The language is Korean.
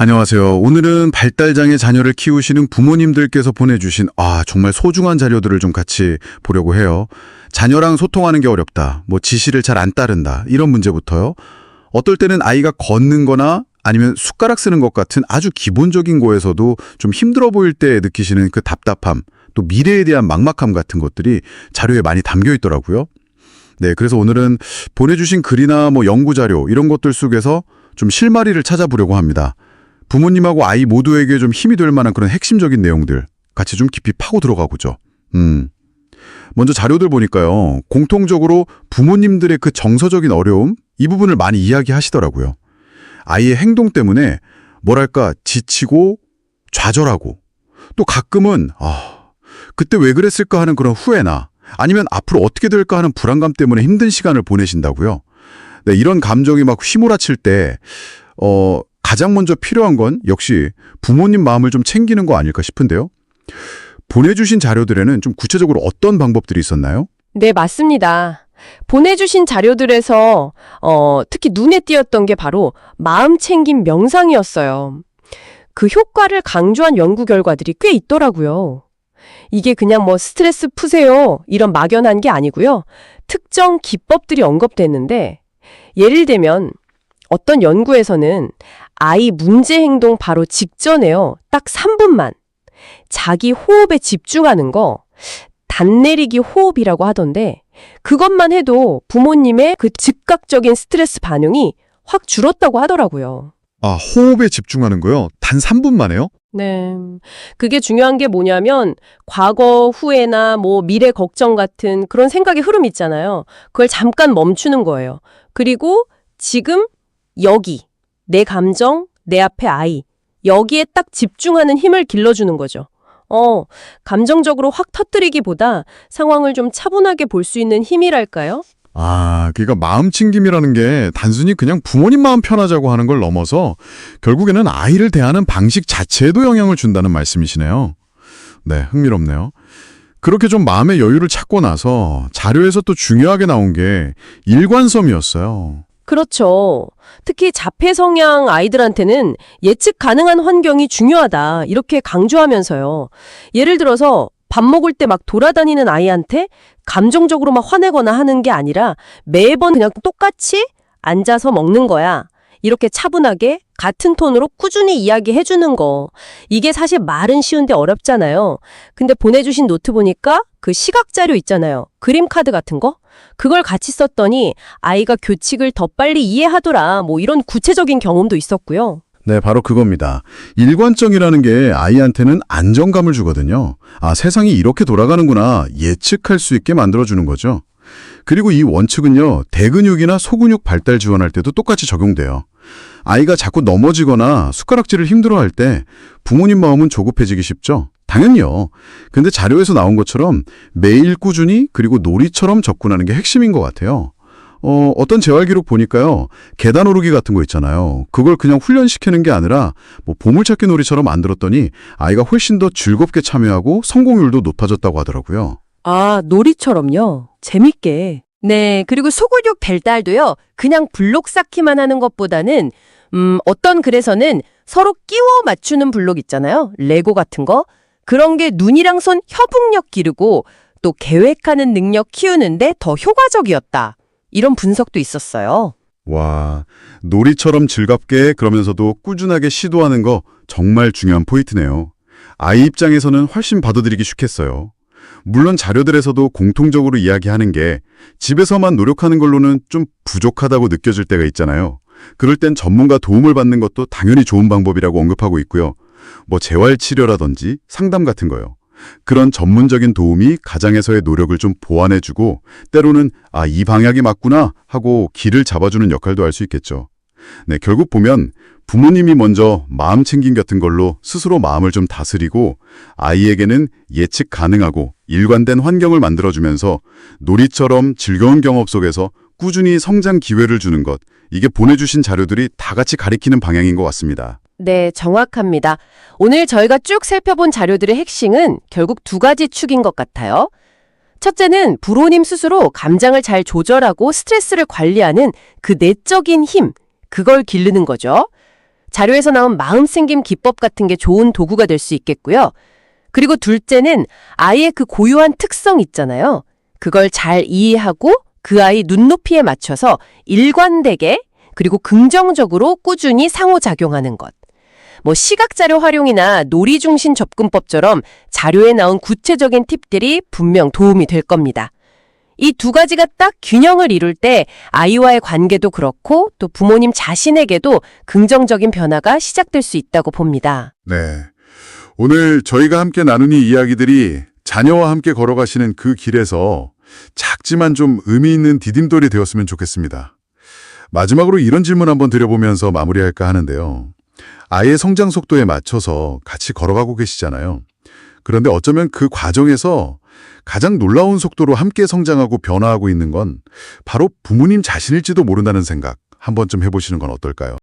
안녕하세요. 오늘은 발달장애 자녀를 키우시는 부모님들께서 보내주신 아 정말 소중한 자료들을 좀 같이 보려고 해요. 자녀랑 소통하는 게 어렵다. 뭐 지시를 잘 안 따른다. 이런 문제부터요. 어떨 때는 아이가 걷는 거나 아니면 숟가락 쓰는 것 같은 아주 기본적인 거에서도 좀 힘들어 보일 때 느끼시는 그 답답함, 또 미래에 대한 막막함 같은 것들이 자료에 많이 담겨 있더라고요. 네, 그래서 오늘은 보내주신 글이나 뭐 연구 자료 이런 것들 속에서 좀 실마리를 찾아보려고 합니다. 부모님하고 아이 모두에게 좀 힘이 될 만한 그런 핵심적인 내용들 같이 좀 깊이 파고 들어가 보죠. 음. 먼저 자료들 보니까요. 공통적으로 부모님들의 그 정서적인 어려움 이 부분을 많이 이야기하시더라고요. 아이의 행동 때문에 뭐랄까 지치고 좌절하고 또 가끔은 아, 그때 왜 그랬을까 하는 그런 후회나 아니면 앞으로 어떻게 될까 하는 불안감 때문에 힘든 시간을 보내신다고요. 네, 이런 감정이 막 휘몰아칠 때 어, 가장 먼저 필요한 건 역시 부모님 마음을 좀 챙기는 거 아닐까 싶은데요. 보내주신 자료들에는 좀 구체적으로 어떤 방법들이 있었나요? 네, 맞습니다. 보내주신 자료들에서 어, 특히 눈에 띄었던 게 바로 마음 챙김 명상이었어요. 그 효과를 강조한 연구 결과들이 꽤 있더라고요. 이게 그냥 뭐 스트레스 푸세요 이런 막연한 게 아니고요. 특정 기법들이 언급됐는데 예를 들면 어떤 연구에서는 아이 문제 행동 바로 직전에요. 딱 3분만 자기 호흡에 집중하는 거 단내리기 호흡이라고 하던데 그것만 해도 부모님의 그 즉각적인 스트레스 반응이 확 줄었다고 하더라고요. 아, 호흡에 집중하는 거요? 단 3분 만에요? 네. 그게 중요한 게 뭐냐면 과거 후회나 뭐 미래 걱정 같은 그런 생각의 흐름 있잖아요. 그걸 잠깐 멈추는 거예요. 그리고 지금 여기 내 감정, 내 앞에 아이 여기에 딱 집중하는 힘을 길러주는 거죠. 어, 감정적으로 확 터뜨리기보다 상황을 좀 차분하게 볼 수 있는 힘이랄까요? 아, 그러니까 마음 챙김이라는 게 단순히 그냥 부모님 마음 편하자고 하는 걸 넘어서 결국에는 아이를 대하는 방식 자체에도 영향을 준다는 말씀이시네요. 네, 흥미롭네요. 그렇게 좀 마음의 여유를 찾고 나서 자료에서 또 중요하게 나온 게 일관성이었어요. 그렇죠. 특히 자폐 성향 아이들한테는 예측 가능한 환경이 중요하다. 이렇게 강조하면서요. 예를 들어서 밥 먹을 때 막 돌아다니는 아이한테 감정적으로 막 화내거나 하는 게 아니라 매번 그냥 똑같이 앉아서 먹는 거야. 이렇게 차분하게 같은 톤으로 꾸준히 이야기해 주는 거. 이게 사실 말은 쉬운데 어렵잖아요. 근데 보내주신 노트 보니까 그 시각 자료 있잖아요. 그림 카드 같은 거? 그걸 같이 썼더니 아이가 교칙을 더 빨리 이해하더라. 뭐 이런 구체적인 경험도 있었고요. 네, 바로 그겁니다. 일관성이라는 게 아이한테는 안정감을 주거든요. 아, 세상이 이렇게 돌아가는구나 예측할 수 있게 만들어주는 거죠. 그리고 이 원칙은요, 대근육이나 소근육 발달 지원할 때도 똑같이 적용돼요. 아이가 자꾸 넘어지거나 숟가락질을 힘들어할 때 부모님 마음은 조급해지기 쉽죠? 당연히요. 근데 자료에서 나온 것처럼 매일 꾸준히 그리고 놀이처럼 접근하는 게 핵심인 것 같아요. 어, 어떤 재활 기록 보니까요. 계단 오르기 같은 거 있잖아요. 그걸 그냥 훈련시키는 게 아니라 뭐 보물찾기 놀이처럼 만들었더니 아이가 훨씬 더 즐겁게 참여하고 성공률도 높아졌다고 하더라고요. 아, 놀이처럼요. 재밌게. 네, 그리고 소근육 발달도요. 그냥 블록 쌓기만 하는 것보다는 음, 어떤 글에서는 서로 끼워 맞추는 블록 있잖아요. 레고 같은 거. 그런 게 눈이랑 손 협응력 기르고 또 계획하는 능력 키우는데 더 효과적이었다. 이런 분석도 있었어요. 와, 놀이처럼 즐겁게 그러면서도 꾸준하게 시도하는 거 정말 중요한 포인트네요. 아이 입장에서는 훨씬 받아들이기 쉽겠어요. 물론 자료들에서도 공통적으로 이야기하는 게 집에서만 노력하는 걸로는 좀 부족하다고 느껴질 때가 있잖아요. 그럴 땐 전문가 도움을 받는 것도 당연히 좋은 방법이라고 언급하고 있고요. 뭐 재활치료라든지 상담 같은 거요. 그런 전문적인 도움이 가장에서의 노력을 좀 보완해주고 때로는 아, 이 방향이 맞구나 하고 길을 잡아주는 역할도 할 수 있겠죠. 네, 결국 보면 부모님이 먼저 마음 챙김 같은 걸로 스스로 마음을 좀 다스리고 아이에게는 예측 가능하고 일관된 환경을 만들어주면서 놀이처럼 즐거운 경험 속에서 꾸준히 성장 기회를 주는 것 이게 보내주신 자료들이 다 같이 가리키는 방향인 것 같습니다. 네, 정확합니다. 오늘 저희가 쭉 살펴본 자료들의 핵심은 결국 두 가지 축인 것 같아요. 첫째는 부모님 스스로 감정을 잘 조절하고 스트레스를 관리하는 그 내적인 힘, 그걸 기르는 거죠. 자료에서 나온 마음 생김 기법 같은 게 좋은 도구가 될 수 있겠고요. 그리고 둘째는 아이의 그 고유한 특성 있잖아요. 그걸 잘 이해하고 그 아이 눈높이에 맞춰서 일관되게 그리고 긍정적으로 꾸준히 상호작용하는 것. 뭐 시각자료 활용이나 놀이 중심 접근법처럼 자료에 나온 구체적인 팁들이 분명 도움이 될 겁니다. 이 두 가지가 딱 균형을 이룰 때 아이와의 관계도 그렇고 또 부모님 자신에게도 긍정적인 변화가 시작될 수 있다고 봅니다. 네. 오늘 저희가 함께 나눈 이 이야기들이 자녀와 함께 걸어가시는 그 길에서 작지만 좀 의미 있는 디딤돌이 되었으면 좋겠습니다. 마지막으로 이런 질문 한번 드려보면서 마무리할까 하는데요. 아이의 성장 속도에 맞춰서 같이 걸어가고 계시잖아요. 그런데 어쩌면 그 과정에서 가장 놀라운 속도로 함께 성장하고 변화하고 있는 건 바로 부모님 자신일지도 모른다는 생각 한 번쯤 해보시는 건 어떨까요?